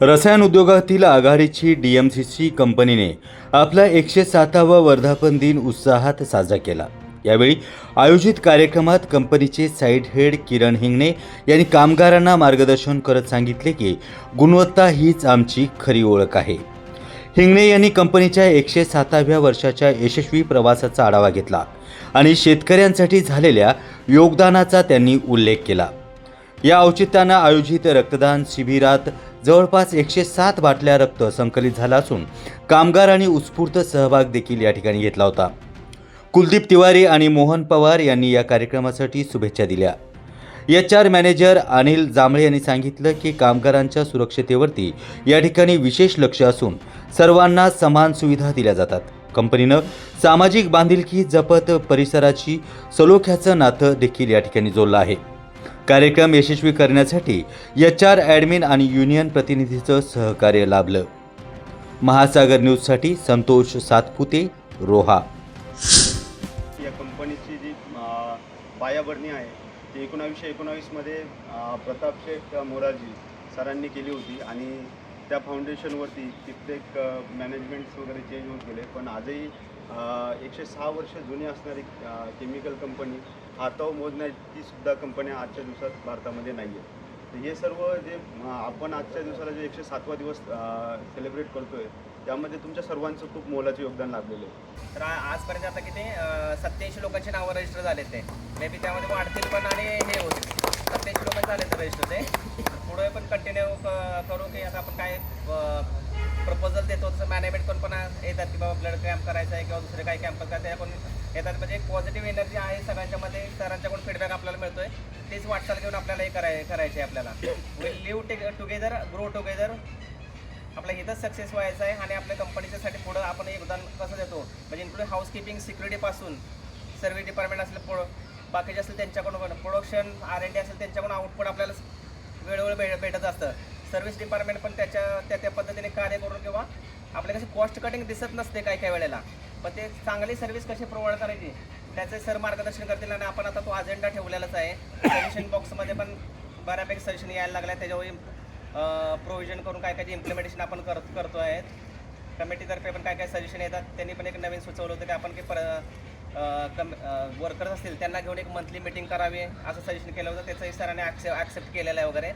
रसायन उद्योगातील आघाडीची डी एम सी सी कंपनीने आपला एकशे सातावा वर्धापन दिन उत्साहात साजरा केला. यावेळी आयोजित कार्यक्रमात कंपनीचे साईड हेड किरण हिंगणे यांनी कामगारांना मार्गदर्शन करत सांगितले की गुणवत्ता हीच आमची खरी ओळख आहे. हिंगणे यांनी कंपनीच्या एकशे साताव्या वर्षाच्या यशस्वी प्रवासाचा आढावा घेतला आणि शेतकऱ्यांसाठी झालेल्या योगदानाचा त्यांनी उल्लेख केला. या औचित्यानं आयोजित रक्तदान शिबिरात जवळपास एकशे सात बाटल्या रक्त संकलित झाला असून कामगार आणि उत्स्फूर्त सहभाग देखील या ठिकाणी घेतला होता. कुलदीप तिवारी आणि मोहन पवार यांनी या कार्यक्रमासाठी शुभेच्छा दिल्या. H R manager Anil Jambhale यांनी सांगितलं की कामगारांच्या सुरक्षतेवरती या ठिकाणी विशेष लक्ष असून सर्वांना समान सुविधा दिल्या जातात. कंपनीनं सामाजिक बांधिलकी जपत परिसराची सलोख्याचं नातं देखील या ठिकाणी जोडलं आहे. कार्यक्रम यशस्वी करण्यासाठी एच आर ॲडमिन आणि युनियन प्रतिनिधीचं सहकार्य लाभलं. महासागर न्यूजसाठी संतोष सातपुते रोहा. या कंपनीची जी पायाभरणी आहे ती एकोणावीसशे एकोणावीसमध्ये प्रताप शेख मोरारजी सरांनी केली होती आणि त्या फाउंडेशनवरती कित्येक मॅनेजमेंट्स वगैरे चेंज होत गेले. पण आजही एकशे सहा वर्ष जुनी असणारी केमिकल कंपनी हाताव मोजण्याची सुद्धा कंपन्या आजच्या दिवसात भारतामध्ये नाही आहे तर हे सर्व जे आपण आजच्या दिवसाला जे एकशे सातवा दिवस सेलिब्रेट करतोय त्यामध्ये तुमच्या सर्वांचं खूप मोलाचं योगदान लाभलेलं आहे. तर आजपर्यंत आता किती सत्याऐंशी लोकांचे नावं रजिस्टर झाले ते. मे बी त्यामध्ये वाढतील पण आणि हे होतील. सत्याऐंशी लोकांचे झाले ते रजिस्टर ते. पुढे पण कंटिन्यू करू की आता आपण काय प्रपोजल देतो तसं मॅनेजमेंट पण पण येतात की बाबा ब्लड कॅम्प करायचा आहे किंवा दुसरे काही कॅम्प करायचं आहे पण येतात. म्हणजे एक पॉझिटिव्ह एनर्जी आहे सगळ्यांच्यामध्ये. सरांच्याकडून फीडबॅक आपल्याला मिळतोय. तेच वाटचाल घेऊन आपल्याला हे कराय करायचे आहे आपल्याला. Will live together grow together आपल्या इथंच सक्सेस व्हायचं आहे आणि आपल्या कंपनीच्यासाठी पुढं आपण योगदान कसं देतो? म्हणजे इन्क्लूड हाऊसकीपिंग सिक्युरिटीपासून सर्व्हिस डिपार्टमेंट असेल पुढं. बाकीचे असेल त्यांच्याकडून प्रोडक्शन आर एन डी असेल त्यांच्याकडून आउटपुट आपल्याला वेळोवेळी भेट भेटत असतं. सर्व्हिस डिपार्टमेंट पण त्याच्या त्या त्या पद्धतीने कार्य करून किंवा आपल्या कशी कॉस्ट कटिंग दिसत नसते काही काही वेळेला. पण ते चांगली सर्व्हिस कशी प्रोव्हाइड करायची? त्याचे सर मार्गदर्शन करतील आणि आपण आता तो अजेंडा ठेवलेलाच आहे. सजेशन बॉक्समध्ये पण बऱ्यापैकी सजेशन यायला लागल्या त्याच्यावर प्रोव्हिजन करून काय काय इम्प्लिमेंटेशन आपण करत करतो आहे कमिटीतर्फे पण काय काय सजेशन येतात त्यांनी पण एक नवीन सुचवलं होतं की आपण की पर कम वर्कर्स असतील त्यांना घेऊन एक मंथली मिटिंग करावी असं सजेशन केलं होतं. त्याचंही सरांनी ॲक्सेप्ट ॲक्सेप्ट केलेलं आहे वगैरे.